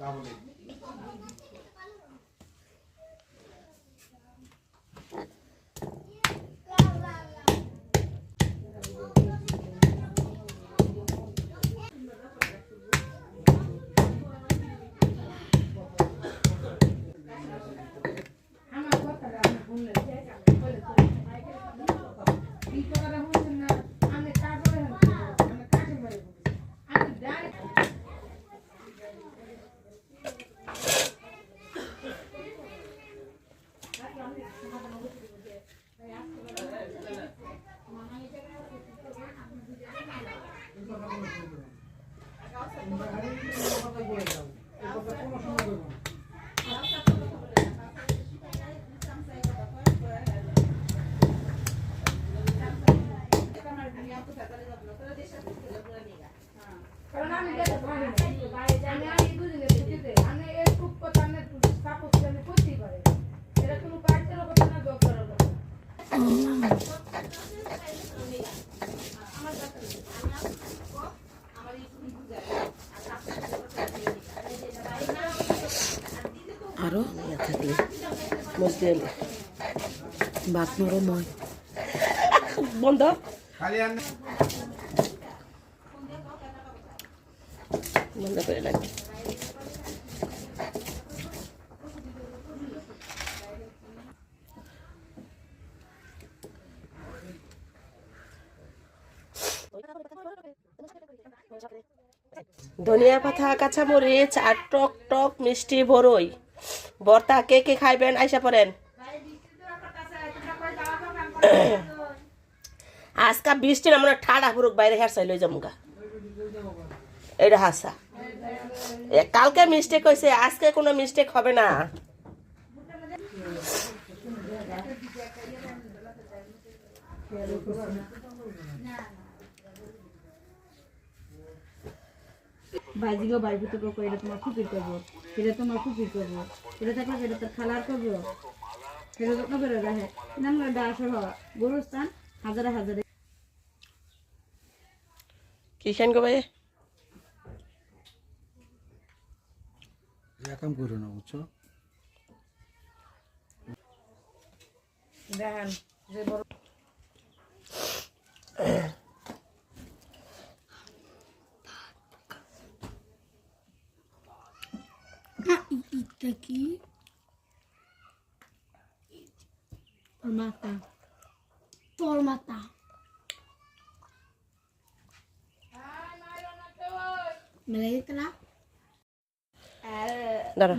কারণ আরও ইয়ে থাকলে মজতে এলে নরম হয় বন্ধ। বন্ধ করে লাগবে ধনিয়া পাতা কাঁচা মরিচ আর টক টক মিষ্টি বড়ই বর্তা কে কে খাইবেন? আইসা পড়েন। আজকা বৃষ্টি হয় ঠাডা পুরুক বাইরে হেরসাই লই যামুগা। এটা হাসা। কালকে মিস্টেক হয়েছে আজকে কোনো মিস্টেক হবে না। বাজিগো বাইবু তো করব এটা তোমার ফুপির করব এটা তোমার করব এটা এটা তোর খালার করব সেটা যত্ন করে রাখে সহ গরুস্থান হাজারে হাজারে। কিষান গো ভাই এরকম করো না বুঝছো দেখেন, যে বড় ইটটা কি মাথা তোর মাথা মেলে দিতে না দাঁড়া।